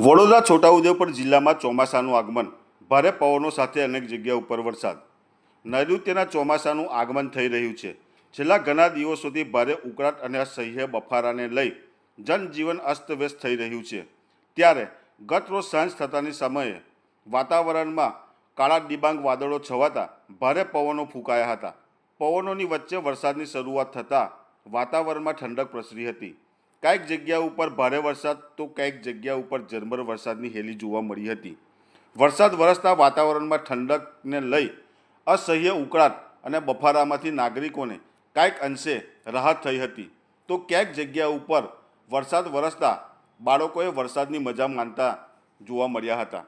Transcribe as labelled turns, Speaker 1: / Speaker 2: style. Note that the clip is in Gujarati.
Speaker 1: વડોદરા છોટાઉદેપુર જિલ્લામાં ચોમાસાનું આગમન. ભારે પવનો સાથે અનેક જગ્યા ઉપર વરસાદ. નૈઋત્યના ચોમાસાનું આગમન થઈ રહ્યું છે. છેલ્લા ઘણા દિવસોથી ભારે ઉકળાટ અને અસહ્ય બફારાને લઈ જનજીવન અસ્તવ્યસ્ત થઈ રહ્યું છે. ત્યારે ગત રોજ સાંજ થતાની સમયે વાતાવરણમાં કાળા ડિબાંગ વાદળો છવાતા ભારે પવનો ફૂંકાયા હતા. પવનોની વચ્ચે વરસાદની શરૂઆત થતાં વાતાવરણમાં ઠંડક પ્રસરી હતી. કાંઈક જગ્યા ઉપર ભારે વરસાદ તો કાંઈક જગ્યા ઉપર ઝરમર વરસાદની હેલી જોવા મળી હતી. વરસાદ વરસતા વાતાવરણમાં ઠંડકને લઈ અસહ્ય ઉકળાટ અને બફારામાંથી નાગરિકોને કાંઈક અંશે રાહત થઈ હતી. તો ક્યાંક જગ્યા ઉપર વરસાદ વરસતા બાળકોએ વરસાદની મજા માનતા જોવા મળ્યા હતા.